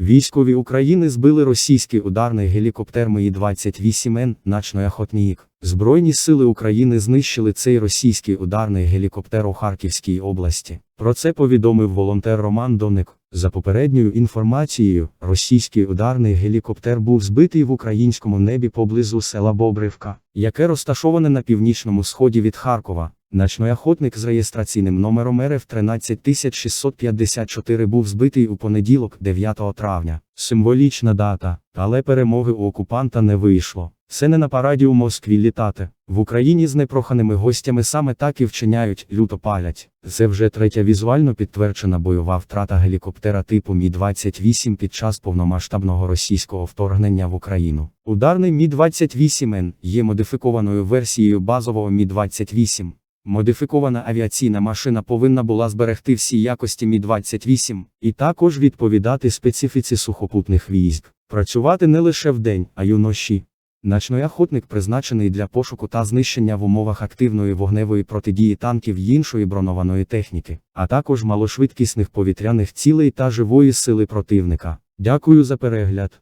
Військові України збили російський ударний гелікоптер Мі-28Н «Начной охотник». Збройні сили України знищили цей російський ударний гелікоптер у Харківській області. Про це повідомив волонтер Роман Доник. За попередньою інформацією, російський ударний гелікоптер був збитий в українському небі поблизу села Бобривка, яке розташоване на північному сході від Харкова. Ночний охотник з реєстраційним номером РФ 13654 був збитий у понеділок, 9 травня. Символічна дата, але перемоги у окупанта не вийшло. Це не на параді у Москві літати. В Україні з непроханими гостями саме так і вчиняють, люто палять. Це вже третя візуально підтверджена бойова втрата гелікоптера типу Мі-28 під час повномасштабного російського вторгнення в Україну. Ударний Мі-28Н є модифікованою версією базового Мі-28. Модифікована авіаційна машина повинна була зберегти всі якості Мі-28 і також відповідати специфіці сухопутних військ, працювати не лише вдень, а й уночі. Ночний охотник призначений для пошуку та знищення в умовах активної вогневої протидії танків й іншої бронованої техніки, а також малошвидкісних повітряних цілей та живої сили противника. Дякую за перегляд.